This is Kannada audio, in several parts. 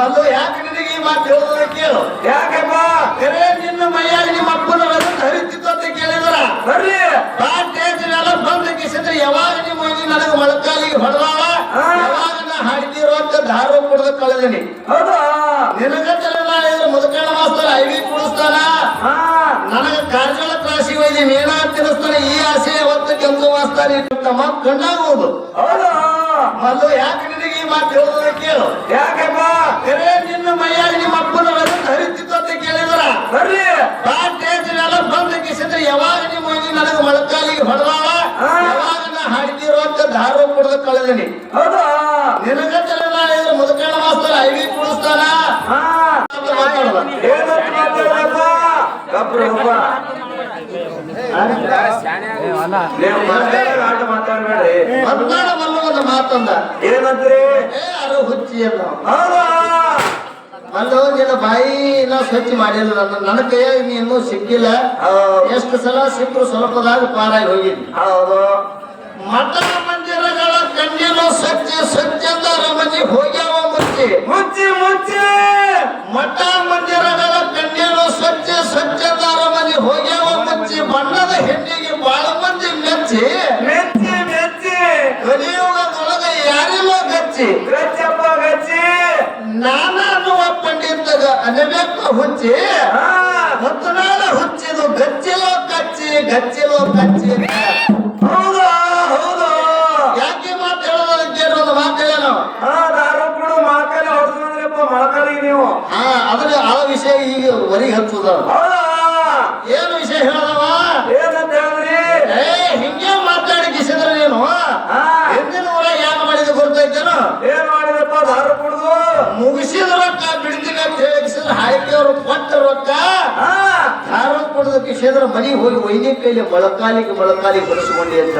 ಮಲ್ಲು ಯಾಕೆ ನಿನಗೆ ಈ ಮಾತು ಹೇಳೋದು ಕೇಳು. ಯಾಕಪ್ಪ? ಕರೆ ನಿನ್ನ ಮೈಯಾಗ ನಿಮ್ಮ ಅಪ್ಪನ ರಸ ಹರಿತಿತ್ತು ಅಂತ ಕೇಳಿದ್ರ ಬರ್ರಿ. ಬಾ ಟೇಜ್ ಮೇಲೆ ಬಂದ ಕಿಸಿದ್ರೆ ಯಾವಾಗ ನಿಮ್ಮ ಹೋಗಿ ನನಗೆ ಮೊಳಕಾಲಿಗೆ ಹೊಡೆದಾಳ. ಯಾವಾಗ ನಾ ಹಾಡಿದಿರೋ ಅಂತ ದಾರು ಕುಡ್ದು ಕಳೆದೀನಿ. ಹೌದಾ? ನಿನಗಂತಲ್ಲ ನಾಳೆ ಮುದುಕಣ್ಣ ಮಾಸ್ತರ್ ಐವಿ ಕುಡಿಸ್ತಾನ? ಆ ನನಗೆ ಕಾರ್ಜಳ ಕ್ರಾಸಿ ವೈದ್ಯ ನೇಣ ತಿನ್ನಿಸ್ತಾನೆ ಈ ಆಸೆ ಹೊತ್ತು ಕೆಂಪು ಮಾಸ್ತಾನೆ ತಮ್ಮ ಕಣ್ಣಾಗುವುದು ಹೌದಾ? ಮಲ್ಲು ಯಾಕೆ ನಿನಗೆ ಮಾತು ಹೇಳೋದು ಕೇಳು. ಯಾಕಪ್ಪ? ಕರೆ ನಿನ್ನ ಮೈಯಾಗ ನಿಮ್ಮ ಅಪ್ಪನ ರಗತ್ ಹರಿತಿತ್ತು ಅಂತ ಕೇಳಿದ್ರ ಬರ್ರಿ. ಬಾ ಟೇಜ್ ಮೇಲೆ ಬಂದ ಕಿಸಿದ್ರೆ ಯಾವಾಗ ನಿಮ್ಮ ಮೈನಿ ನನಗ ಮೊಳಕಾಲಿಗೆ ಹೊಡೆದಾಳ ಹಾ. ಯಾವಾಗ ನಾ ಹಾಡಿದಿರೋ ಅಂತ ದಾರು ಕುಡ್ದು ಕಳೆದೀನಿ. ಹೌದಾ? ನಿನಗಂತಲ್ಲ ಇದ್ರ ಮುದುಕಣ್ಣ ಮಾಸ್ತರ ಐವಿ ಕುಡಿಸ್ತಾನ? ಮಾತಾಡೋದ. ನೀವು ಮಾತಾಡ ಆಟ ಮಾತಾಡ್ಬೇಡ್ರಿ ಮಾತಂದ. ಏನಂತ್ರಿ ಹುಚ್ಚಿ ಅಲ್ಲ ನಿನ್ನ ಬಾಯಿ ನಾ ಸ್ವಚ್ಛ ಮಾಡಿಲ್ಲ. ನನ್ನ ನನ್ನ ಕೈಯಾಗ ನೀನು ಇನ್ನೂ ಸಿಕ್ಕಿಲ್ಲ. ಎಷ್ಟು ಸಲ ಸಿಕ್ಕರು ಸ್ವಲ್ಪದಾಗ ಪಾರಾಗಿ ಹೋಗಿ ಹೌದು. ಮಠ ಮಂದಿರಗಳ ಕಣ್ಣಿನ ಸ್ವಚ್ಛ ಸ್ವಚ್ಛ ರಮಜಿ ಹೋಗ್ಯಾವ ಮುಚ್ಚಿ. ಮುಚ್ಚಿ ಮುಚ್ಚಿ. ಮಠ ಮಂದಿರಗಳ ಕಣ್ಣಿನ ಸ್ವಚ್ಛ ಸ್ವಚ್ಛ ರಮಜಿ ಹೋಗ್ಯಾವ ಮುಚ್ಚಿ. ಬಣ್ಣದ ಹೆಣ್ಣಿಗೆ ಬಾಳ ಮಂದಿ ಮೆಚ್ಚಿ ಮೆಚ್ಚಿ. ಮೆಚ್ಚಿ ಕಲಿಯುಗದೊಳಗ ಯಾರಿಲ್ಲ ಗಚ್ಚಿ ಗಚ್ಚಪ್ಪ ಗಚ್ಚಿ ನಾನ ಅನ್ನುವ ಪಂಡಿತಗ ಅನಬೇಕ ಹುಚ್ಚಿ. ಹತ್ತನಾಳ ಹುಚ್ಚಿದು ಗಚ್ಚಿಲೋ ಕಚ್ಚಿ ಗಚ್ಚಿಲೋ ಕಚ್ಚಿ ಹೌದು ಹೌದು. ಯಾಕೆ ಮಾತು ಹೇಳೋದಕ್ಕೆ ಒಂದು ಮಾತು ಹೇಳೋಣ ಹಾ ದಾರು ಕುಡು ಮಾಕಲೆ ಹೊಡ್ಕೊಂಡ್ರಪ್ಪ ಮೊಳಕಾಲಿಗೆ ನೀವು. ಹಾ ಅದ್ರ ಆ ವಿಷಯ ಈಗ ಹೊರಗೆ ಹಚ್ಚುದ ಹೌದಾ ಏನು ವಿಷಯ ಹೇಳದವ ಏನಂತ ಹೇಳಿದ್ರಿ ಏ ಹಿಂಗೆ ಮಾತಾಡಿ ಕಿಸಿದ್ರೆ ನೀನು ಹಾ ಹಿಂದಿನ ಊರ ಯಾಕೆ ಮಾಡಿದ ಗೊತ್ತೈತೇನು ಏನ್ ಮಾಡಿದಪ್ಪ ದಾರು ಕುಡ್ದು ಮುಗಿಸಿದ ರೊಕ್ಕ ಬಿಡ್ತೀನಿ ಅಂತ ಹೇಳಿ ಕಿಸಿದ್ರೆ ಹಾಕಿಯವರು ರೊಕ್ಕ ಹಾ. ದಾರ ಕುಡಿದ ಕಿಸಿದ್ರೆ ಮನೆಗೆ ಹೋಗಿ ವೈದ್ಯ ಕೈಲಿ ಮೊಳಕಾಲಿಗೆ ಮೊಳಕಾಲಿಗೆ ಬಡಿಸ್ಕೊಂಡಿ ಅಂತ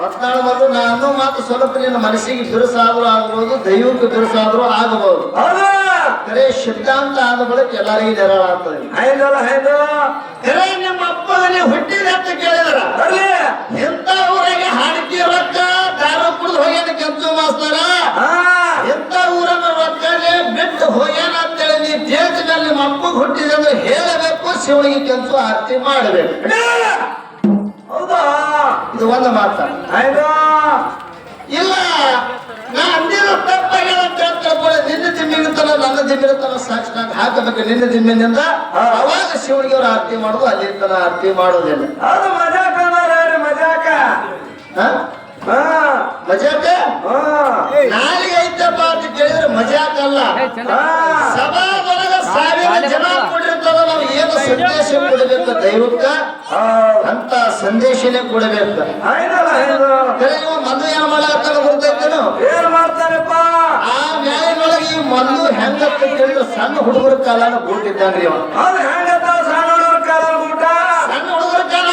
ಮತ್ತಾಳು ಬಂದು ನಾನು ಮಾತು ಸ್ವಲ್ಪ ನಿನ್ನ ಮನಸ್ಸಿಗೆ ಬಿರುಸಾದ್ರೂ ಆಗಬಹುದು ದೈವಕ್ಕೆ ಬಿರುಸಾದ್ರೂ ಆಗಬಹುದು. ಹೌದಾ? ಕರೆ ಸಿದ್ಧಾಂತ ಆದ ಬಳಿಕ ಎಲ್ಲರಿಗೂ ನೆರಳ ಆಗ್ತದೆ. ಹೈದಲ್ಲ ಹೈದು. ಕರೆ ನಿಮ್ಮ ಅಪ್ಪಗನೇ ಹುಟ್ಟಿದ ಅಂತ ಕೇಳಿದ್ರ. ಎಂತ ಅಂದ್ರೆ ಹೇಳಬೇಕು ಶಿವನಿಗೆ ಕೆಲಸ ಆರತಿ ಮಾಡಬೇಕು. ಹೌದಾ? ಇದು ಒಂದು ಮಾತ. ಹೈದು ಇಲ್ಲ ನಾ ಅಂದಿರೋ ತಪ್ಪಾಗ್ಯದ. ನಿನ್ನ ಜಿಮ್ಮಿಗಿರ್ತನ ನನ್ನ ಜಿಮ್ಮಿರ್ತನ ಸಾಕ್ಷಿ ನಾನು ಹಾಕಬೇಕು ನಿನ್ನ ಜಿಮ್ಮಿನಿಂದ ಅವಾಗ ಶಿವನಿಗೆ ಅವ್ರು ಆರತಿ ಮಾಡೋದು ಅಲ್ಲಿ ತನ ಆರತಿ ಮಾಡೋದಿಲ್ಲ ಅದು ಮಜಾಕ ಮಜಾಕ. ಮಜಾಕ? ನಾಲಿಗೆ ಐತಪ್ಪ ಅಂತ ಕೇಳಿದ್ರೆ ಮಜಾಕ ಅಲ್ಲ ಸಭಾದೊಳಗ ಸಾವಿರ ಜನ ಕೊಡಿರ್ತದ ನಾವು ಏನು ಸಂದೇಶ ಕೊಡಬೇಕು ದೈವಕ್ಕ. ಅಂತ ಸಂದೇಶನೇ ಕೊಡಬೇಕು. ಇವ ಮದ್ದು ಏನ್ ಗೊತ್ತೈತೇನು ಏನ್ ಮಾಡ್ತಾರಪ್ಪ? ಆ ನ್ಯಾಯದೊಳಗೆ ಈ ಮದ್ದು ಹೆಂಗತ್ತ ಕೇಳಿದ್ರೆ ಸಣ್ಣ ಹುಡುಗರ ಕಾಲಾಗ ಬೂಟಿದ್ದಾನ್ರಿ ಅವ ಸಣ್ಣ ಹುಡುಗರ ಕಾಲ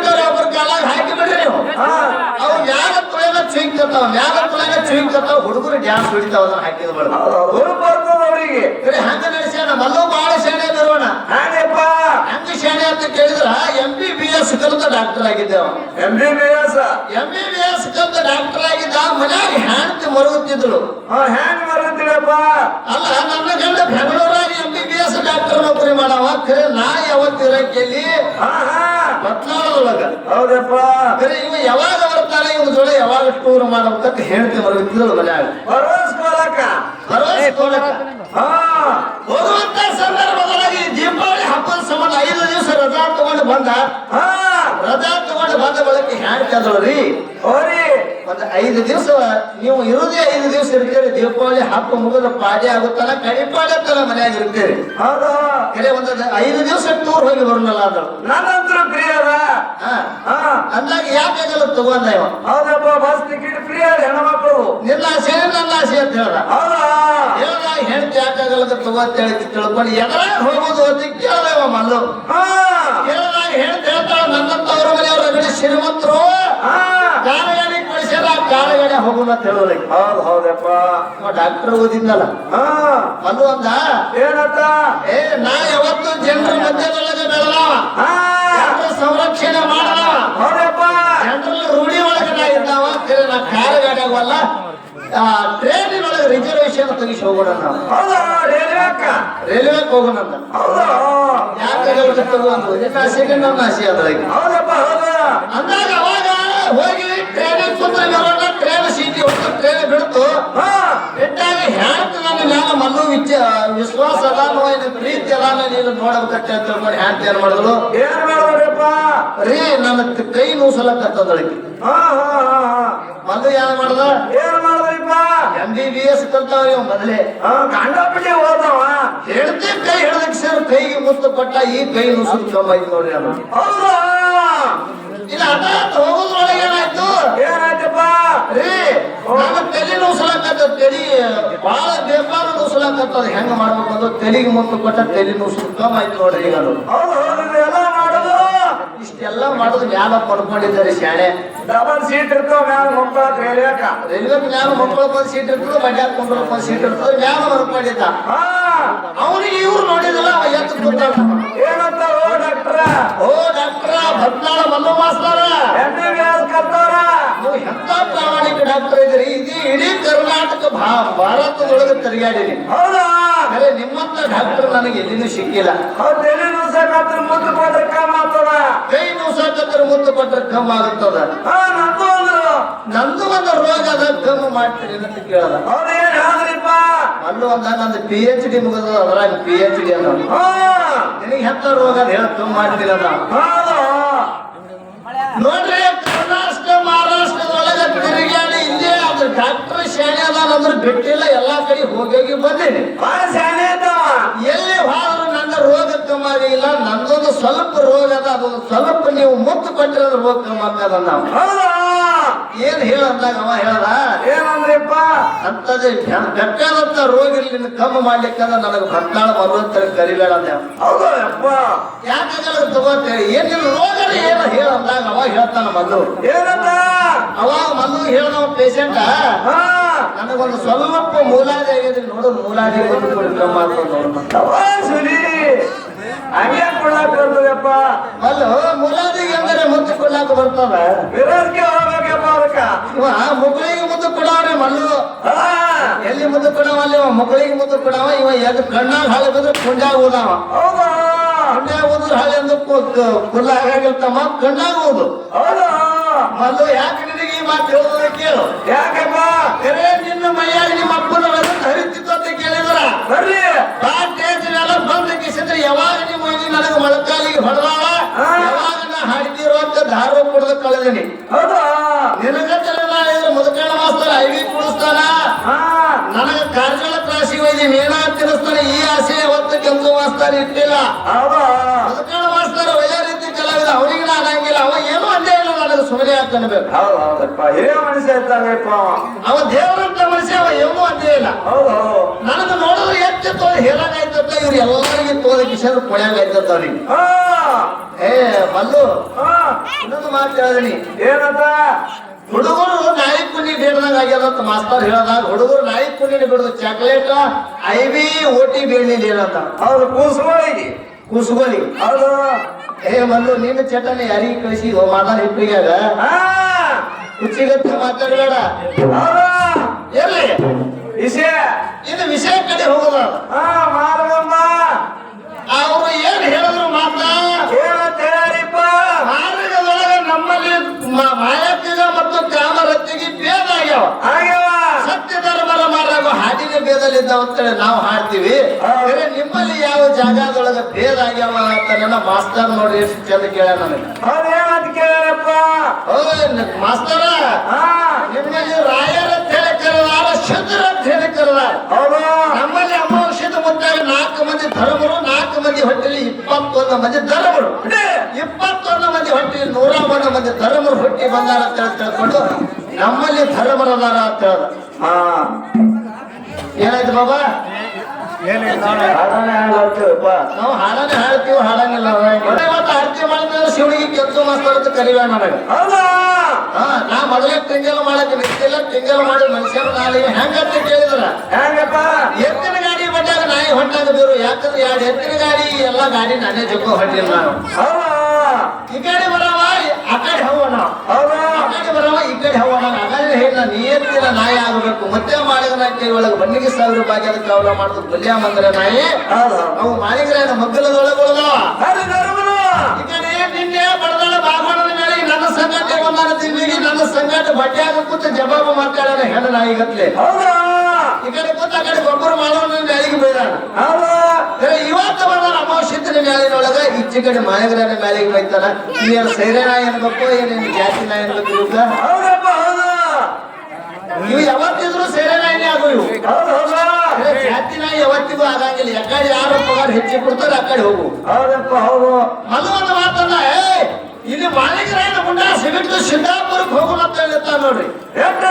ಕಾಲಾಗ ಒಬ್ಬರ ಕಾಲಾಗ ಹಾಕಿ ಬಿಡ್ರಿ ನೀವು. ಅವು ಹುಡುಗರು ಡ್ಯಾನ್ಸ್ ಹೊಡಿತಾವ ಅದನ್ನ ಹಾಕಿದ ಬರ್ತದ ಅವರಿಗೆ. ಹಂಗ ನಡೆಸ್ಯಾನ? ಮಲ್ಲು ಬಾಳ ಶಾಣೆ ಬರೋಣ ಹ್ಯಾಂಗಪ್ಪ ಹೆಂಗ ಶಾಣೆ ಕೇಳಿದ್ರ ಎಂ ಬಿ ಬಿ ಎಸ್ ಕಲಿತ ಡಾಕ್ಟರ್ ಆಗಿದ್ದೆ M B B S M B B S ಕಲಿತ ಡಾಕ್ಟರ್ ಆಗಿದ್ದ ಮನ್ಯಾಗ ಹ್ಯಾಂಡ್ ಮರುತ್ತಿದ್ರು ಹ್ಯಾಂಗ ಮರುತ್ತಿರಪ್ಪ ಅಲ್ಲ ನನ್ನ ಗಂಡ ಬೆಂಗಳೂರಾಗ M B B S doctor ನೌಕರಿ ಮಾಡವ. ಖರೆ ನಾ ಯಾವತ್ತು ಇರಕ್ಕೆಲ್ಲಿ ಹಾ ಹಾ. ಪತ್ನಾಳದೊಳಗ ಹೌದಪ್ಪ. ಖರೆ ಇವ ಯಾವಾಗ ಬರ್ತಾನೆ ಇವ್ನ ಜೋಡಿ ಯಾವಾಗ ಟೂರ್ ಮಾಡ್ಬೇಕಂತ ಹೇಳ್ತಿ ಮರುತ್ತಿದ್ರು ಮನ್ಯಾಗ. ಬರೋಸ್ಕೊಳಕ ಭರವಸೆ ಕೊಡಕ. ಹಾ. ಹೋಗುವಂತ ಸಂದರ್ಭದೊಳಗೆ ಈ ದೀಪಾವಳಿ ಹಬ್ಬದ ಸಂಬಂಧ ಐದು ದಿವಸ ರಜಾ ತಗೊಂಡು ಬಂದ? ಹಾ. ರಜಾ ತಗೊಂಡು ಬಂದ ಹ್ಯಾಂಡ್ ಹೋರಿ ಒಂದು ಐದು ದಿವಸ ನೀವು ಇರುದೇ ಐದು ದಿವಸ ಇರ್ತೀರಿ ದೀಪಾವಳಿ ಹಬ್ಬ ಮುಗಿದ ಆಗುತ್ತಲ್ಲ ಕಳಿ ಪಾಡಿ ಆಗ್ತಲ್ಲ ಮನ್ಯಾಗ ಇರ್ತೀರಿ. ಹೌದು. ಕರೆ ಒಂದು ಐದು ದಿವಸ ಟೂರ್ ಹೋಗಿ ಬರೋಣಲ್ಲ ಅದು. ಹಾ. ಹಾ. ಅಂದಾಗ ಯಾಕೆ ತಗೊಂಡ ಇವ? ಹೌದಪ್ಪ ಬಸ್ ಟಿಕೆಟ್ ಫ್ರೀ ಅದ ಹೆಣ್ಮಕ್ಳು. ನಿನ್ನ ಆಸೆ ನನ್ನ ಆಸೆ ಅಂತ ಹೇಳ್ದ ಹೌದಾ ಹೇಳ್ದಾಗ ಹೇಳ್ತಿ ಯಾಕಾಗಲ್ಲ ತಗೋತ ಹೇಳಿ ತಿಳ್ಕೊಂಡು ಎಲ್ಲ ಹೋಗೋದು ಅಂತ ಕೇಳ್ದ ಇವ ಮಲ್ಲು. ಹಾ. ಹೋಗೋಣ ಅಂತ ಹೇಳೋರಿ. ಹೌದು ಹೌದಪ್ಪ ಡಾಕ್ಟರ್ ಓದಿದ್ನಲ್ಲ. ಹಾ. ಮಲ್ಲು ಅಂದ ಏನತ್ತ ಏ ನಾ ಯಾವತ್ತು ಜನರ ಮಧ್ಯದೊಳಗೆ ಜನರ ಸಂರಕ್ಷಣೆ ಮಾಡಲ್ಲ. ಹೌದಪ್ಪ. ಜನರಲ್ಲಿ ರೂಢಿ ಒಳಗೆ ನಾ ಇದ್ದಾವ ನಾ ಕಾರ್ ಗಾಡಿಯಾಗವಲ್ಲ ಟ್ರೈನಿನೊಳಗೆ ರಿಸರ್ವೇಶನ್ ಹೋಗೋಣ ನಾವು. ಹೌದಾ? ರೈಲ್ವೆ ಅಕ್ಕ ರೈಲ್ವೆಗೆ ಹೋಗೋಣ ಅಂತ. ಹೌದಾ? ಯಾಕೆ ತಗೊಂಡು ನಿನ್ನ ಆಸೆ ಅದ್ರಾಗ ಹೌದಪ್ಪ ಹೌದಾ? ಅಂದಾಗ ಅವಾಗ ಹೋಗಿ ಟ್ರೈನ್ ಕುಂತ್ರೆ ಬರೋಣ ಟ್ರೈನ್ ಸೀಟಿ ಹೊತ್ತು ಟ್ರೈನ್ ಬಿಡ್ತು. ಹಾ. ಬಿಟ್ಟಾಗ ಹ್ಯಾಂತ ನನ್ನ ಮ್ಯಾಲ ಮಲ್ಲು ವಿಚ ವಿಶ್ವಾಸ ಅದಾನೋ ಏನು ಪ್ರೀತಿ ಅದಾನ ನೀನು ನೋಡಬೇಕಟ್ಟೆ ಅಂತ ತಿಳ್ಕೊಂಡು ಹ್ಯಾಂತ ಏನ್ ಮಾಡಿದ್ರು ಏನ್ ಮಾಡಿದ್ರಪ್ಪ ರೀ ನನ್ನ ಕೈ ನೂಸಲಕ್ಕತ್ತದಳಿಕೆ ಹಾ ಹಾ ಮಲ್ಲು ಏನ್ ಮಾಡ್ದ? ಏನ್ ಮಾಡ್ದಪ್ಪ ಎಂ ಬಿ ಬಿ ಎಸ್ ಕಲ್ತಾವ್ರಿ ಮೊದಲೇ. ಹಾ ಕಂಡಪಟ್ಟಿ ಹೋದವ. ಹೇಳ್ತಿ ಕೈ ಹಿಡ್ದಕ್ಕೆ ಸೇರ್ ಕೈಗೆ ಮುತ್ತು ಕೊಟ್ಟ ಈ ಕೈ ನೂಸಲ್ ಕಮ್ಮ ಐತಿ ನೋಡ್ರಿ ಹೌದಾ? ಇಲ್ಲ ಅದ ಹೋಗೋದ್ರೊಳಗೆ ಏನಾಯ್ತು? ರೀ ನನ್ನ ತಲೆ ನುಸುಲಕತ್ತ ತಲೆ ಭಾಳ ಬೇಕಾದ ನುಸುಲಕತ್ತದ ಹೆಂಗ ಮಾಡ್ಬೇಕು ಅಂದ್ರೆ ತಲೆಗೆ ಮುತ್ತು ಕೊಟ್ಟ ತಲೆ ನುಸುದ್ ಕಮ್ಮ ಐತಿ ನೋಡ್ರಿ ಈಗ ಇಷ್ಟೆಲ್ಲ ಮಾಡೋದು ಮ್ಯಾಲ ಪಡ್ಕೊಂಡಿದ್ದಾರೆ ಶಾಲೆ. ಡಬಲ್ ಸೀಟ್ ಇರ್ತಾವ ಮ್ಯಾಲ ಮಕ್ಕಳ ರೈಲ್ವೆಕ ರೈಲ್ವೆ ಮ್ಯಾಲ ಮಕ್ಕಳ ಸೀಟ್ ಇರ್ತದೆ ಮಂಡ್ಯ ಕುಂಡ್ರ ಬಂದ್ ಸೀಟ್ ಇರ್ತದೆ ಮ್ಯಾಲ ಮರ್ಕೊಂಡಿದ್ದ ಅವನಿಗೆ ಇವ್ರು ನೋಡಿದಲ್ಲ ಎತ್ತು ಏನಂತ ಓ ಡಾಕ್ಟ್ರ. ಓ ಡಾಕ್ಟ್ರ ಭಟ್ನಾಳ ಮಲ್ಲು ಮಾಸ್ತರ ಎಂ ಬಿ ಬಿ ಎಸ್ ಕಲ್ತವ್ರ ನೀವು ಎಂತ ಡಾಕ್ಟರ್ ಇದ್ರಿ ಇದೇ ಇಡೀ ಕರ್ನಾಟಕ ಭಾ ಭಾರತದೊಳಗೆ ತಿರುಗಾಡಿನಿ ಹೌದಾ? ನಿಮ್ಮಂತ ಡಾಕ್ಟರ್ ನನಗೆ ಎಲ್ಲಿನೂ ಸಿಕ್ಕಿಲ್ಲ. ಹೌದು ತಲೆ ನುಸಕತ್ರ ಮುದ್ದು ಕೊಟ್ರೆ ಕಮ್ಮ ಆಗ್ತದ ಕೈ ನೋಸಾಕತ್ರ ಮುದ್ದು ಕೊಟ್ರೆ ಕಮ್ಮ ಆಗುತ್ತದ ನಂದು ಅಂದ್ರು ನಂದು ಒಂದು ರೋಗ ಅದ ಕಮ್ಮ ಮಾಡ್ತೀರಿ ಅಂತ ಕೇಳಲ್ಲ. ಅವ್ರು ಏನ್ ಹೇಳಿದ್ರಿಪ್ಪ ಅಲ್ಲೂ ಒಂದ ನಂದು ಪಿ ಎಚ್ ಡಿ ಮುಗಿದ ಅದ್ರಾಗ ಪಿ ಎಚ್ ಡಿ ಅನ್ನೋ ಹಾ. ನಿನಗೆ ಎಂತ ರೋಗ ಅದ ಹೇಳ ಕಮ್ಮಿ ಮಾಡ್ತೀರ ಅದ ಹೌದು. ನೋಡ್ರಿ ಡಾಕ್ಟರ್ ಶಾಣೆ ಅದ ಅಂದ್ರೆ ಬಿಟ್ಟಿಲ್ಲ ಎಲ್ಲಾ ಕಡೆ ಹೋಗಿ ಹೋಗಿ ಬಂದೀನಿ. ಬಾಳ ಶಾಣೆ ಇದ್ದಾವ ಎಲ್ಲಿ ಹೋದ್ರು ನನ್ನ ರೋಗ ಕಮ್ಮಿ ಇಲ್ಲ ನಂದೊಂದು ಸ್ವಲ್ಪ ರೋಗ ಅದ ಅದೊಂದು ಸ್ವಲ್ಪ ನೀವು ಮುತ್ತು ಕೊಟ್ಟಿರೋದು ರೋಗ ಆಗ್ತದ ನಾವು ಹೌದಾ? ಏನ್ ಹೇಳಂದಾಗ ಅವ ಹೇಳದ ಏನಂದ್ರಿಪ್ಪ? ಅಂತದೇ ಬೆಟ್ಟದಂತ ರೋಗ ಇಲ್ಲಿ ಕಮ್ಮಿ ಮಾಡ್ಲಿಕ್ಕಂದ್ರ ನನಗೆ ಭಟ್ನಾಳ ಬರುವಂತ ಕರಿಬೇಡ ಯಾಕಂದ್ರೆ ತಗೋತೇವೆ ಹೌದು ಅಪ್ಪ ಯಾಕಾಗಲ್ಲ ತಗೋತೇಳಿ ಏನಿಲ್ಲ ರೋಗ ಏನ ಹೇಳಂದಾಗ ಅವ ಹೇಳ್ತಾನ ಮಲ್ಲು ಏನಂತ? ಅವಾಗ ಮಲ್ಲು ಹೇಳೋ ಪೇಷಂಟ ನನಗೊಂದು ಸ್ವಲ್ಪ ಮೂಲಾದಿ ಆಗಿದೆ ನೋಡು ಮೂಲಾದಿ ಮಾಡ್ಕೊಂಡು ಹಂಗೆ ಕೊಡಾಕ್ ಬರ್ತದಪ್ಪ? ಅಲ್ಲ ಮೂಲಾದಿಗೆ ಅಂದ್ರೆ ಮುಚ್ಚಿಕೊಳ್ಳಾಕ ಬರ್ತದ? ವಿರೋಧಕ್ಕೆ ಅದಕ್ಕ ಇವ ಮುಕ್ಕಳಿಗೆ ಮುದ್ದು ಕೊಡವ್ರಿ ಮಲ್ಲು ಎಲ್ಲಿ ಮುದ್ದು ಕೊಡವ ಅಲ್ಲಿ? ಇವ ಮುದ್ದು ಕೊಡವ ಇವ ಎದ್ ಕಣ್ಣಾಗ ಹಾಳೆ ಬಿದ್ರೆ ಕುಂಡಾಗ ಓದವ ಹೌದಾ? ಕುಂಡಾಗ ಓದ್ರ ಹಾಳೆ ಅಂದ್ರೆ ಕುಲ್ಲ ಆಗಿರ್ತಮ್ಮ ಕಣ್ಣಾಗ ಓದು ಮಲ್ಲು ಯಾಕೆ ನಿನಗೆ ಈ ಮಾತು ಹೇಳೋದ ಕೇಳು. ಯಾಕಪ್ಪ? ಕರೆ ನಿನ್ನ ಮೈಯಾಗ ನಿಮ್ಮ ಅಪ್ಪನ ರಕ್ತ ಹರಿತಿತ್ತು ಅಂತ ಕೇಳಿದ್ರ? ಬರ್ರಿ. ಆ ಬಂದ ಕಿಸಿದ್ರೆ ಯಾವಾಗ ನಿಮ್ಮ ಮೈನಿ ನನಗೆ ಮೊಳಕಾಲಿಗೆ ಹೊಡೆದಾವ. ಯಾವಾಗ ನಾ ಅಂತ ಕೊಡದ ಕುಡ್ದು ಕಳೆದಿನಿ. ಹೌದಾ? ನಿನಗಂತಲೇ ನಾ ಹೇಳಿದ್ರೆ ಮುದುಕಣ್ಣ ಮಾಸ್ತರ ಐವಿ ಕುಡಿಸ್ತಾನ? ಹಾ. ನನಗೆ ಕಾರ್ಜಳ ಕ್ರಾಸಿ ಒಯ್ದಿ ಮೇಣ ತಿನ್ನಿಸ್ತಾನೆ ಈ ಆಸೆ ಹೊತ್ತು ಕೆಂಪು ಮಾಸ್ತರ್ ಇಟ್ಟಿಲ್ಲ. ಅವ ಮುದುಕಣ್ಣ ಮಾಸ್ತರ್ ಒಳ್ಳೆ ರೀತಿ ಕಲಾವಿದ. ಅವನಿಗೆ ನಾನು ಹಂಗಿಲ್ಲ. ಅವ ಏನೂ ಅಂದೇ ಇಲ್ಲ ನನಗೆ ಸುಮ್ಮನೆ ಹಾಕನ್ಬೇಕು. ಹೌದು ಹೌದಪ್ಪ ಹಿರಿಯ ಮನುಷ್ಯ ಇದ್ದಾಗಪ್ಪ ಅವ ದೇವರಂತ ಮನುಷ್ಯ ಅವ ಏನೂ ಅಂದೇ ಇಲ್ಲ. ಹೌದು ನನಗೆ ನೋಡಿದ್ರೆ ತೋ ತೋರಿ ಹೇಳಂಗಾಯ್ತತ್ತ ಇವ್ರು ಎಲ್ಲರಿಗೆ ತೋದ ಕಿಶನ್ ಕೊಡ್ಯಾಂಗಾಯ್ತತ್ತ ಅವ್ರಿಗೆ. ಹಾ. ಏ ಮಲ್ಲು ಹಾ. ಇನ್ನೊಂದು ಮಾತು ಹೇಳಿದೀನಿ ಏನಂತ? ಹುಡುಗರು ನಾಯಿ ಕುಂಡಿ ಆಗ್ಯದ ಅಂತ ಮಾಸ್ತರ್ ಹೇಳ್ದಾಗ ಹುಡುಗರು ನಾಯಿ ಕುಂಡಿ ಬಿಡುದು ಚಾಕ್ಲೇಟ್ ಐವಿ ಓಟಿ ಬೇಡಲಿಲ್ಲ ಏನಂತ ಅವ್ರು ಕೂಸುಗಳಿಗೆ. ಕೂಸುಗೋಲಿ ಅವ್ರು ಏ ಮಲ್ಲು ನಿನ್ನ ಚಟನೆ ಯಾರಿಗೆ ಕಳಿಸಿ? ಮಾತಾಡ ಹಿಪ್ಪಿಗ್ಯಾಗ ಹಾ. ಕುಚ್ಚಿಗತ್ತೆ ಮಾತಾಡಬೇಡ. ಎಲ್ಲಿ? ವಿಷಯ ಇದು ವಿಷಯ ಕಡೆ ಹೋಗೋದ. ಹಾ ಮಾರಗಮ್ಮ. ಅವರು ಏನ್ ಹೇಳಿದ್ರು ಮಾತಾ? ಮಾರ್ಗದೊಳಗೆ ನಮ್ಮಲ್ಲಿ ಮ- ಮಾಯಕ್ಕಿಗ ಮತ್ತು ಕಾಮರತ್ತಿಗೆ ಭೇದ ಆಗ್ಯಾವ ಆಗ್ಯವ ಸತ್ಯ ಧರ್ಮರ ಮಾರಾಗ ಅಂತೇಳಿ ನಾವು ಹಾಡ್ತೀವಿ. ಬೇರೆ ನಿಮ್ಮಲ್ಲಿ ಯಾವ ಜಾಗದೊಳಗ ಭೇದ ಆಗ್ಯಾವ ಅಂತ ನನ್ನ ಮಾಸ್ತರ್ ನೋಡಿ ಎಷ್ಟು ಚಂದ ಕೇಳ ನನಗೆ. ಮಾಸ್ತರ? ನಿಮ್ಮಲ್ಲಿ ರಾಯರ ಅಂತ ಹೇಳಿ ಕರೆದಾರ ಶುದ್ರ ಅಂತ ಹೇಳಿ ಕರೆದಾರ. ಹೌದು. ನಮ್ಮಲ್ಲಿ ಅಮಾವಾಸ್ಯದ ಮುತ್ತಾಗ ನಾಲ್ಕು ಮಂದಿ ಧರ್ಮರು ನಾಲ್ಕು ಮಂದಿ ಹೊಟ್ಟೆಲಿ ಇಪ್ಪತ್ತೊಂದು ಮಂದಿ ಧರ್ಮರು. ಇಪ್ಪತ್ತೊಂದು ಮಂದಿ ಹೊಟ್ಟೆಲಿ ನೂರ ಒಂದು ಮಂದಿ ಧರ್ಮರು ಹೊಟ್ಟಿ ಬಂದಾರ ಅಂತ ತಿಳ್ಕೊಂಡು ನಮ್ಮಲ್ಲಿ ಧರ್ಮರದಾರ ಅಂತ ಹೇಳ ಹಾ. ಏನಾಯ್ತು ಬಾಬಾ? ನಾವು ಹಾಡನೆ ಹಾಡ್ತೀವಿ ಹಾಡಂಗಿಲ್ಲ ಮತ್ತೆ ಆರತಿ ಮಾಡಿದ್ರೆ ಶಿವನಿಗೆ ಕೆಂಚು ಮಾಸ್ತರ್ ಅಂತ ನನಗೆ. ಹಾ ನಾ ಮೊದಲೇ ತಿಂಗಲ್ ಮಾಡಕ್ ನಿಂತಿಲ್ಲ ತಿಂಗಲ್ ಮಾಡಿ ಮನುಷ್ಯನ ನಾಲಿಗೆ ಹೆಂಗಂತ ಕೇಳಿದ್ರ ಹೆಂಗಪ್ಪ? ಎತ್ತಿನ ಗಾಡಿ ಬಂದಾಗ ನಾಯಿ ಹೊಂಟಾಗ ಬೀರು ಯಾಕಂದ್ರೆ ಎರಡು ಎತ್ತಿನ ಗಾಡಿ ಎಲ್ಲ ಗಾಡಿ ನಾನೇ ಜಗ್ಗೋ ಹೊಟ್ಟಿಲ್ಲ ನಾನು. ಈ ಕಡೆ ಬರವ ಆ ಕಡೆ ಹವ ನಾವು ಹೌದಾ? ಆ ಕಡೆ ಬರವ ಈ ಕಡೆ ಹವ ಹಾಗಾದ್ರೆ ನಿಯತ್ತಿನ ನಾಯಿ ಆಗಬೇಕು. ಮತ್ತೆ ಮಾಡಿದ ಕೈ ಒಳಗೆ ಬನ್ನಿಗೆ ಸಾವಿರ ಭಾಗ್ಯದ ಕಾವಲ ಮಾಡಿದ್ರು ಬಲ್ಯ ಮಂದ್ರ ನಾಯಿ. ಅವು ಮಾಡಿದ್ರೆ ಮಗ್ಗಲದೊಳಗೆ ಉಳಿದವ ಅಲ್ಲಿ ಧರ್ಮನು ಈ ನಿನ್ನೆ ಬಡದಳ ಬಾಗೋಣದ ಮೇಲೆ ನನ್ನ ಸಂಗಾಟ ಒಂದಾನ ತಿಂಗಳಿಗೆ ನನ್ನ ಸಂಗಾಟ ಬಟ್ಟೆಯಾಗ ಕೂತು ಜವಾಬು ಮಾತಾಡೋಣ ಹೆಣ್ಣು ನಾಯಿಗತ್ಲೆ ಈ ಕಡೆ ಕೂತ ಆ ಕಡೆ ಗೊಬ್ಬರ ಮಾಡೋಣ ನಾಯಿಗೆ ಬೈದಾನ ಖರೆ ಇವತ್ತು ಬಂದ ಅಮಾವಶ್ಯத்திನ ಮ್ಯಾಲಿನೊಳಗ ಈಚೆ ಕಡೆ ಮಾಯಗ್ರಹಣ ಮ್ಯಾಲಿಗೆ ಬೈತಾನ. ಏನು ಸೈರೆ ನಾಯಿ ಅನ್ಬೇಕು ಏನೇನು ಜಾತಿ ನಾಯಿ ಅನ್ಬೇಕು ಇವು ಯಾವತ್ತಿದ್ರು ಸೈರೆ ನಾಯಿನೇ ಆಗು ಇವು ಜಾತಿ ನಾಯಿ ಯಾವತ್ತಿಗೂ ಆಗಂಗಿಲ್ಲ ಯಾಕಡೆ ಯಾರು ಪಗಾರ ಹೆಚ್ಚಿ ಕೊಡ್ತಾರೆ ಆ ಕಡೆ ಹೋಗು ಹೌದಪ್ಪ ಹೌದು ಅದು ಒಂದು ಮಾತನ್ನ ಏ ಇಲ್ಲಿ ಮಾಳಿಗ್ರಹಣ ಗುಂಡ ಸಿಗಟ್ಟು ಸಿದ್ದಾಪುರಕ್ಕೆ ಹೋಗೋಣ ಅಂತ ಹೇಳ್ತಾರ ನೋಡ್ರಿ ಜಾತ್ರೆ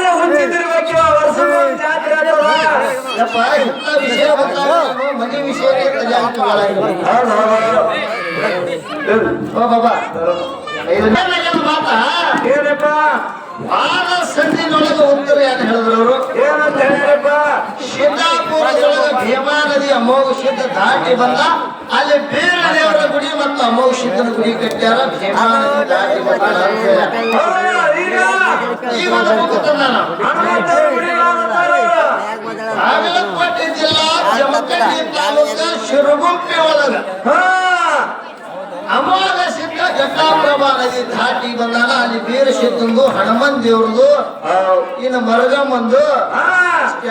ಯಪ್ಪ ಇಂಥ ವಿಷಯ ಬಂದಾಗ ಮನೆ ಹೌದು ಓ ಬಾಬಾ ಮಾತಾ ಏನಪ್ಪ ಆದ ಸಂಧಿನೊಳಗೆ ಹೋಗ್ತಾರೆ ಏನು ಹೇಳಿದ್ರು ಅವರು. ಏನಂತ ಹೇಳ್ಯಾರಪ್ಪ ಸಿದ್ದಾಪುರದೊಳಗೆ ಭೀಮಾ ನದಿ ಅಮೋಘ ಸಿದ್ಧ ದಾಟಿ ಬಂದ ಅಲ್ಲಿ ಬೀರ ದೇವರ ಗುಡಿ ಮತ್ತು ಅಮೋಘ ಸಿದ್ಧನ ಗುಡಿ ಕಟ್ಟ್ಯಾರ ಭೀಮಾ ನದಿ ದಾಟಿ ಬಂದ ಈಗ. ಬಾಗಲಕೋಟೆ ಜಿಲ್ಲಾ ಜಮಖಂಡಿ ತಾಲೂಕ ಶಿರಗುಪ್ಪಿ ಒಳಗ. ಅಮೋಘ ಸಿದ್ಧ ಘಟ್ಟಾಪ್ರಭಾ ನದಿ ದಾಟಿ ಬಂದಾಗ ಅಲ್ಲಿ ಬೀರ ಸಿದ್ಧಂದು ಹನುಮನ್ ದೇವ್ರದು ಇನ್ನು ಮರಗಮ್ಮಂದು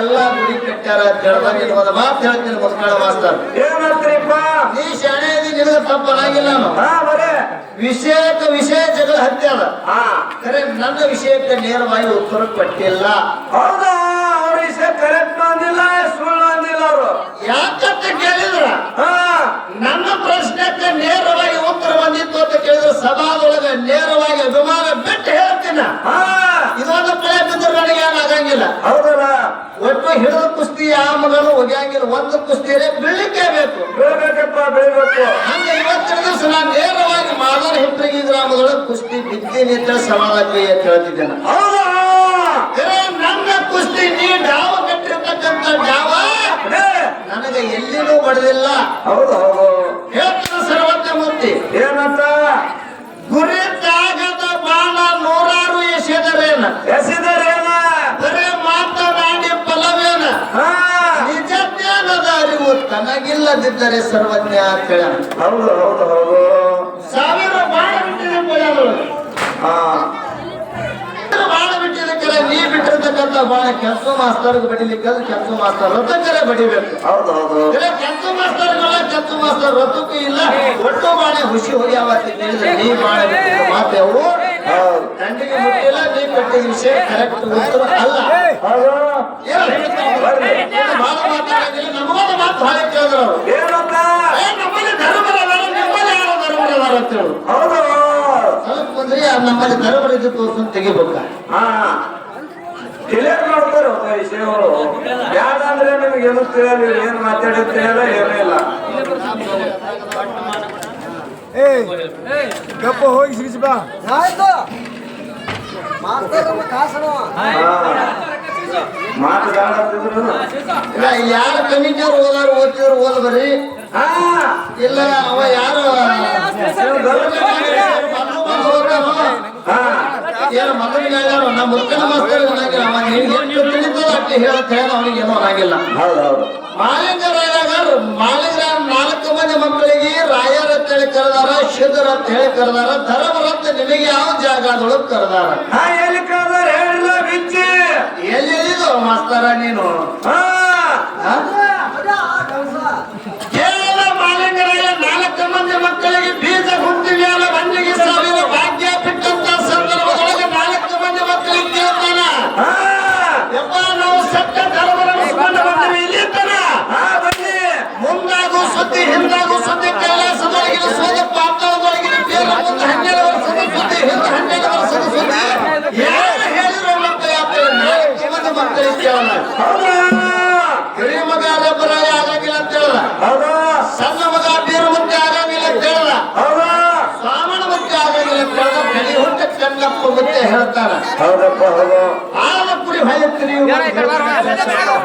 ಎಲ್ಲ ಗುಡಿ ಕಟ್ಟ್ಯಾರ ಅಂತ ಹೇಳ್ದಾಗ ಒಂದು ಮಾತು ಹೇಳ್ತೀನಿ ಮುಸ್ಕಾಳ ಮಾಸ್ತರ್ ನೀ ಶಾಣೆ ಇದಿ ನಿನಗೆ ತಪ್ಪನಾಗಿಲ್ಲ ವಿಷಯಕ್ಕೆ ವಿಷಯ ಜಗಳ ಹತ್ಯದ ಹಾ. ಖರೆ ನನ್ನ ವಿಷಯಕ್ಕೆ ನೇರವಾಗಿ ಉತ್ತರ ಕೊಟ್ಟಿಲ್ಲ. ಹೌದಾ? ಅವ್ರ ವಿಷಯ ಕರೆಕ್ಟ್ ಬಂದಿಲ್ಲ ಸುಳ್ಳು ಅಂದಿಲ್ಲ ಅವರು. ಯಾಕಂತ ಕೇಳಿದ್ರ? ಹಾ. ನನ್ನ ಪ್ರಶ್ನೆಕ್ಕೆ ನೇರವಾಗಿ ಅಂತ ಕೇಳಿದ್ರೆ ಸಭಾದೊಳಗೆ ನೇರವಾಗಿ ಅಭಿಮಾನ ಬಿಟ್ಟು ಹೇಳ್ತೀನ. ಇದೊಂದು ಪಳೆ ಬಿದ್ದರೆ ನನಗೆ ಏನಾಗಂಗಿಲ್ಲ ಹೌದಲ್ಲ. ಒಟ್ಟು ಹಿಡಿದ ಕುಸ್ತಿ ಆ ಮಗನು ಒಗ್ಯಾಂಗಿಲ್ಲ. ಒಂದು ಕುಸ್ತಿಯೇ ಬೀಳಲಿಕ್ಕೆ ಬೇಕು. ಬೆಳಿಬೇಕಪ್ಪ ಬೆಳಿಬೇಕು. ಹಂಗೆ ಇವತ್ತಿನ ದಿವಸ ನಾನು ನೇರವಾಗಿ ಮಾದರ ಹಿಟ್ಟಿಗೆ ಗ್ರಾಮದೊಳಗೆ ಕುಸ್ತಿ ಬಿದ್ದೀನಿ ಅಂತ ಸಮಾಧಾನ ಅಂತ ಹೇಳ್ತಿದ್ದೆ ನಾನು. ಹೌದಾ? ಖರೆ ನನ್ನ ಕುಸ್ತಿ ನೀ ಡಾವ ಕಟ್ಟಿರ್ತಕ್ಕಂಥ ಡಾವ ನನಗೆ ಎಲ್ಲಿನೂ ಬಡದಿಲ್ಲ. ಹೌದು ಹೌದು. ಹೇಳ್ತಾನೆ ಸರ್ವಜ್ಞ ಮೂರ್ತಿ ಏನಂತ? ಬರೇ ಮಾತನಾಡಿ ಫಲವೇನ? ಅರಿವು ತನಗಿಲ್ಲದಿದ್ದರೆ ಸರ್ವಜ್ಞ ಅಂತ ಹೇಳ. ಹೌದು ಹೌದು ಸಾವಿರ ನೀ ಬಿಟ್ಟಿರ್ತಕ್ಕಂಥ ಬಾಳ ಕೆಲಸ ಮಾಸ್ತರ್ಗೆ ಬಡಿಲಿಕ್ಕೆ ಕೆಲಸ ಮಾಸ್ತರ್ ಕರೆ ಬಡಿಬೇಕು. ಹೌದು ಹೌದು. ಕೆಲಸ ಮಾಸ್ತರ್ಗಳ ಕೆಲಸ ಮಾಸ್ತರ್ ಇಲ್ಲ. ಒಟ್ಟು ಬಾಳೆ ಹೋಗ್ಯಾವ ಅಂತ ಹೇಳಿದ್ರೆ ನೀ ಬಾಳೆ ಬಿಟ್ಟಿದ್ದ ದಂಡಿಗೆ ಮುಟ್ಟಿಲ್ಲ ನೀ ವಿಷಯ ಕರೆಕ್ಟ್ ಉತ್ತರ ಅಲ್ಲ. ಮಾತಾಡಂಗಿಲ್ಲ. ನಮಗೊಂದು ಮಾತು ಭಾಳ ಕೇಳಿದ್ರು ಅವ್ರು. ಏನಂತ ಏ, ನಮ್ಮಲ್ಲಿ ಧರ್ಮರದಾರ ನಿಮ್ಮಲ್ಲಿ ಯಾರೋ ಧರ್ಮರದಾರ ಅಂತ ಹೇಳು. ಹೌದು. ಸ್ವಲ್ಪ ಬಂದ್ರಿ ಆ ನಮ್ಮಲ್ಲಿ ಧರ್ಮರ ಇದ್ದು ತೋರ್ಸು ತೆಗಿಬೇಕ? ಹಾ. ಕ್ಲಿಯರ್ ಮಾಡ್ತಾರೆ ಹೊಸ ವಿಷಯಗಳು ಯಾಕಂದ್ರೆ ನಿಮ್ಗೆ ಏನು ತಿಳಿಯಲ್ಲ ಏನು ತಿಳಿಯಲ್ಲ ಏನೂ ಇಲ್ಲ. ಏಯ್ ಗಪ್ಪ ಹೋಗಿ ಸಿಗಿಸಿ ಬಾ. ಆಯ್ತು. ಮಾತುಗಾಡತ್ತಿದ್ರು ಇಲ್ಲ ಯಾರ ಕಮಿಟಿಯವ್ರು ಓದಾರು ಓದ್ತಿದ್ರು ಓದ್ ಬರ್ರಿ. ಹಾ. ಇಲ್ಲ ಅವ ಯಾರು? ಏನು ಹೇಳ್ಯಾರ ನಮ್ಮ ಮುರ್ಕನ ಮಾಸ್ತರ್ ಅನ್ನಂಗಿಲ್ಲ ಅವ. ನಿನ್ಗೆ ಎಷ್ಟು ತಿಳಿತದ ಅಷ್ಟು ಹೇಳಕ್ ಹೇಳ ಅವನಿಗೆ ಏನೋ ಅನ್ನಂಗಿಲ್ಲ ಹೌದು ಹೌದು. ಮಾಲಿಂಗರಾಯಗ ಮಾಲಿಂಗರಾಯ ನಾಲ್ಕು ಮಂದಿ ಮಕ್ಕಳಿಗೆ ರಾಯರ ಅಂತ ಹೇಳಿ ಕರೆದಾರ ಶಿದ್ರ ಅಂತ ಹೇಳಿ ಕರೆದಾರ ಧರ್ಮರಂತ ನಿನಗೆ ಯಾವ ಜಾಗದೊಳಗೆ ಕರೆದಾರ? ಎಲ್ಲಿ ಕಳ್ದಾರ ಹೇಳಿಲ್ಲ ಬಿಚ್ಚಿ ಎಲ್ಲಿದು ಮಾಸ್ತರ ನೀನು ಹಾ ಹಾ? ಅದ ಕೆಲಸ ಕೇವಲ ಮಾಲಿಂಗರಾಯ ನಾಲ್ಕು ಮಂದಿ ಮಕ್ಕಳಿಗೆ ಬೀಜ ಹುಟ್ಟಿವ್ಯಾಲ ಬಂದಿಗೆ ಸಾವಿರ ಭಾಗ್ಯ ಬಿಟ್ಟಂತ ಸಂದರ್ಭದೊಳಗೆ ನಾಲ್ಕು ಮಂದಿ ಮಕ್ಕಳಿಗೆ ಕೇಳ್ತಾನ ಹಾ ಯಪ್ಪ ನಾವು ಸತ್ಯ ಧರ್ಮ ನಡೆಸ್ಕೊಂಡು ಬಂದಿವಿ ಇಲ್ಲಿ ತನ ಹಾ ಬನ್ನಿ ಮುಂದಾಗೂ ಸುದ್ದಿ ಹಿಂದಾಗೂ ಸುದ್ದಿ ಕೈಲಾಸದೊಳಗಿನ ಸೋದ ಪಾತಾಳದೊಳಗಿನ ಬೇರೆ ಮುಂದೆ ಹನ್ನೆರಡು ವರ್ಷದ ಸುದ್ದಿ ಹಿಂದೆ ಹನ್ನೆರಡು ವರ್ಷದ ಸುದ್ದಿ ಯಾರು ಹೇಳಿರೋ ಮಕ್ಕಳು ಯಾಕೆ ನಾಲ್ಕು ಮಂದಿ ಮಕ್ಕಳಿಗೆ ಕೇಳಲ್ಲ ಹೌದಾ ಹಿರಿಯ ಮಗ ರಬ್ಬರಾಯ ಆಗಂಗಿಲ್ಲ ಅಂತ ಹೇಳಲ್ಲ ಹೌದಾ ಸಣ್ಣ ಮಗ ಬೀರು ಮುತ್ತೆ ಆಗಂಗಿಲ್ಲ ಅಂತ ಹೇಳಲ್ಲ ಹೌದಾ ಸ್ವಾಮಣ ಮುತ್ತೆ ಆಗಂಗಿಲ್ಲ ಅಂತ ಮುತ್ತೆ ಹೇಳ್ತಾರ. ಹೌದಪ್ಪ ಹೌದು. ಆದ ಕುರಿ ತಿರುಗಿ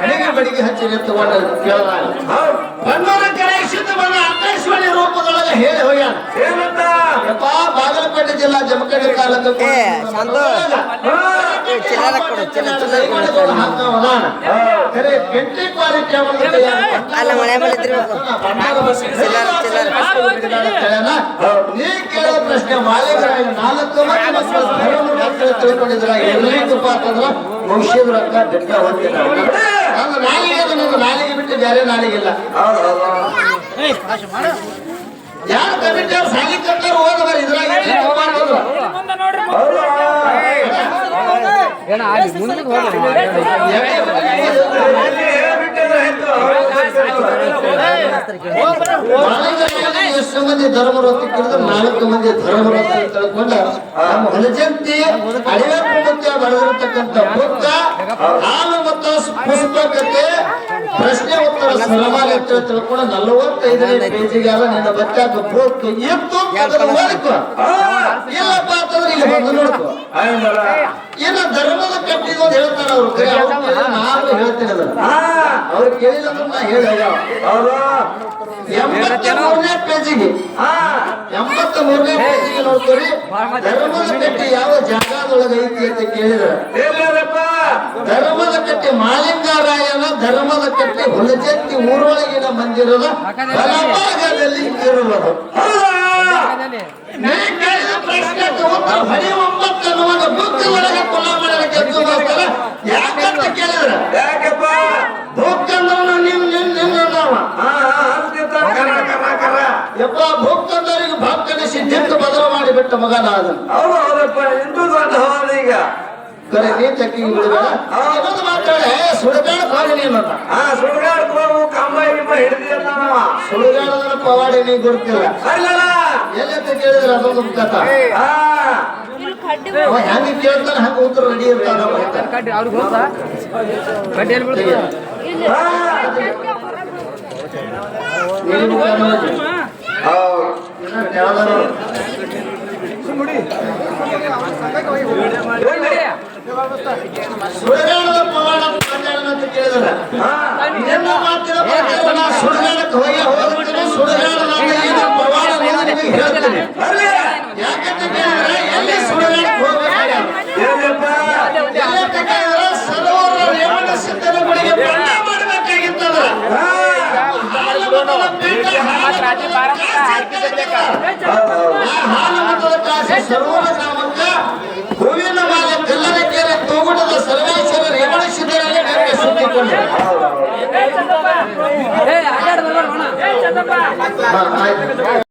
ಹಣಿಗೆ ಬಡಿಗೆ ಹಚ್ಚಿ ನಿಂತುಕೊಂಡು ಕೇಳಲಾಗ ಹೌದ್. ಬಣ್ಣದ ಕೆರೆ ಸಿದ್ಧ ಬಣ್ಣ ಆಕಾಶವಾಣಿ ರೂಪದೊಳಗೆ ಹೇಳಿ ಯಪ್ಪ ಬಾಗಲಕೋಟೆ ಜಿಲ್ಲಾ ಜಮಖಂಡಿ ತಾಲೂಕು ಅಲ್ಲ, ಮನೆ ಮೇಲೆ. ನೀ ಕೇಳೋ ಪ್ರಶ್ನೆ ಮಾಲಿಕರಾಗಿ ನಾಲ್ಕು ಮಕ್ಕಳು ತಿಳ್ಕೊಂಡಿದ್ರ ಎಲ್ಲಿಗಪ್ಪ ಅಂತಂದ್ರ ಮುಗಿಸಿದ್ರ ಅಂತ ಬೆಟ್ಟ ಹೊಂದಿಲ್ಲ ನನ್ನ ನಾಲಿಗೆ ನನ್ನ ನಾಲಿಗೆ ಬಿಟ್ಟು ಬೇರೆ ನಾಲಿಗಿಲ್ಲ ಹೌದ್ ಕಮಿಟಿ ಅವ್ರು ಇದ್ರಾಗ. ಎಷ್ಟು ಮಂದಿ ಧರ್ಮರಥ ನಾಲ್ಕು ಮಂದಿ ಧರ್ಮರಥ ತಿಳ್ಕೊಂಡು ನಮ್ಮ ಹೊಲಜಂತಿ ಅಡಿವೆ ಪುಸ್ತಕ ಬರೆದಿರ್ತಕ್ಕಂಥ ಬುಕ್ಕ ಹಾಲು ಮತ್ತು ಪುಸ್ತಕಕ್ಕೆ ಪ್ರಶ್ನೆ ಉತ್ತರ ಸರಮಾಲೆ ಅಂತ ತಿಳ್ಕೊಂಡು ನಲವತ್ತೈದನೇ ಪೇಜಿಗೆ ಅಲ್ಲ ನಿನ್ನ ಬಚ್ಚಾಕ ಬುಕ್ ಇತ್ತು ಅದನ್ನ ಇಲ್ಲಪ್ಪ ಅಂತಂದ್ರೆ ಇಲ್ಲಿ ಬಂದು ನೋಡ್ಕೊ. ಹಂಗಲ್ಲ. ಇನ್ನು ಧರ್ಮದ ಕಟ್ಟಿದ್ದು ಅಂತ ಹೇಳ್ತಾರ ಅವ್ರು. ನಾನು ಹೇಳ್ತೀನಿ. ಅದನ್ನ. ಅವ್ರು ಕೇಳಿಲ್ಲ ನಾ. ಎಂಬತ್ತ ಮೂರನೇ ಪೇಜಿಗೆ. ಎಂಬತ್ತ ಮೂರನೇ ಪೇಜಿಗೆ ನೋಡ್ತೀರಿ ಧರ್ಮದ ಕಟ್ಟಿ ಯಾವ ಜಾಗದೊಳಗೆ ಐತಿ ಅಂತ ಕೇಳಿದ್ರೆ? ಧರ್ಮದ ಕಟ್ಟಿ ಮಾಲಿಂಗರಾಯನ ಧರ್ಮದ ಕಟ್ಟಿ ಹುಲಜತ್ತಿ ಊರೊಳಗಿನ ಮಂದಿರದ ಬಲಭಾಗದಲ್ಲಿ ಇರುವರು. ಪ್ರಶ್ನೆಗೆ ಉತ್ತರ ಒಂಬತ್ತು ಅನ್ನುವಾಗ ಒಳಗೆ ಯಾಕಂತ ಕೇಳಿದ್ರೆ? ಯಾಕಪ್ಪ? ನಿಮ್ ನಿಮ್. ಯಪ್ಪ ಭಕ್ತ ಭಕ್ತನ ಭಕ್ತನಿಸಿ ದಿಟ್ಟು ಬದಲು ಮಾಡಿಬಿಟ್ಟ ಮಗನಾದ. ಹೌದು ಹೌದಪ್ಪ ಇಂದು ದೊಡ್ಡ ಹೌದು ಈಗ. ಕರೆ ನೀ ಚಕ್ಕಿ ಬಿಡಬೇಡ ಇನ್ನೊಂದು ಮಾತಾಡೆ. ಸುಡಗಾಡ ಪಾಡಿ ನೀನು ಹಾ ಸುಡುಗಾಡ್ ಹೋಗು ಕಂಬ ಗಿಂಬ ಹಿಡಿದಿಲ್ಲ ನಾವ. ಸುಡುಗಾಡದ ಪವಾಡಿ ನೀ ಗೊತ್ತಿಲ್ಲ ಅಲ್ಲಲ್ಲ. ಎಲ್ಲಂತ ಕೇಳಿದ್ರೆ ಅದೊಂದು ಕಥ ಹೆಂಗೆ ಕೇಳ್ತಾನೆ ಹಂಗೆ ಉತ್ತರ ರೆಡಿ ಇರ್ತಾನ ಕಡ್ಡಿ ನೋಡಿ. ಹೌದು. ಸುಡುಗಾಡದ ಪವಾಡ ಅಂತ ಅಂತ ಕೇಳಿದ್ರೆ. ಇದೆಲ್ಲ ಮಾತಿನ ಪ್ರಕಾರ ನಾ ಸುಡುಗಾಡಕ್ಕೆ ಹೋಗಿ ಹೋಗ್ತೀನಿ ಸುಡುಗಾಡದ ಏನು ಪವಾಡ ಅನ್ನೋದು ನಿಮಗೆ ಹೇಳ್ತೀನಿ ಯಾಕಂತ ಕೇಳಿದ್ರೆ ಎಲ್ಲಿ ಸುಡುಗಾಡಕ್ಕೆ ಹೋಗ್ಬೇಕು ಏನಪ್ಪ ಎಲ್ಲಂತ ಸರೋವರ ರೇವಣ ಸಿದ್ಧರುಗಳಿಗೆ ಬಣ್ಣ ಮಾಡಬೇಕಾಗಿತ್ತದ ಹಾ. ಹಾಲುಮತದ ಪೀಠ ಹಾಲುಮತದ ಹೌದು, ಹೌದು. ಆ ಹಾಲುಮತದ ಕಾಶಿ ಸರೋವರ ಹೌದು. ಹಾ, ಆಯ್ತು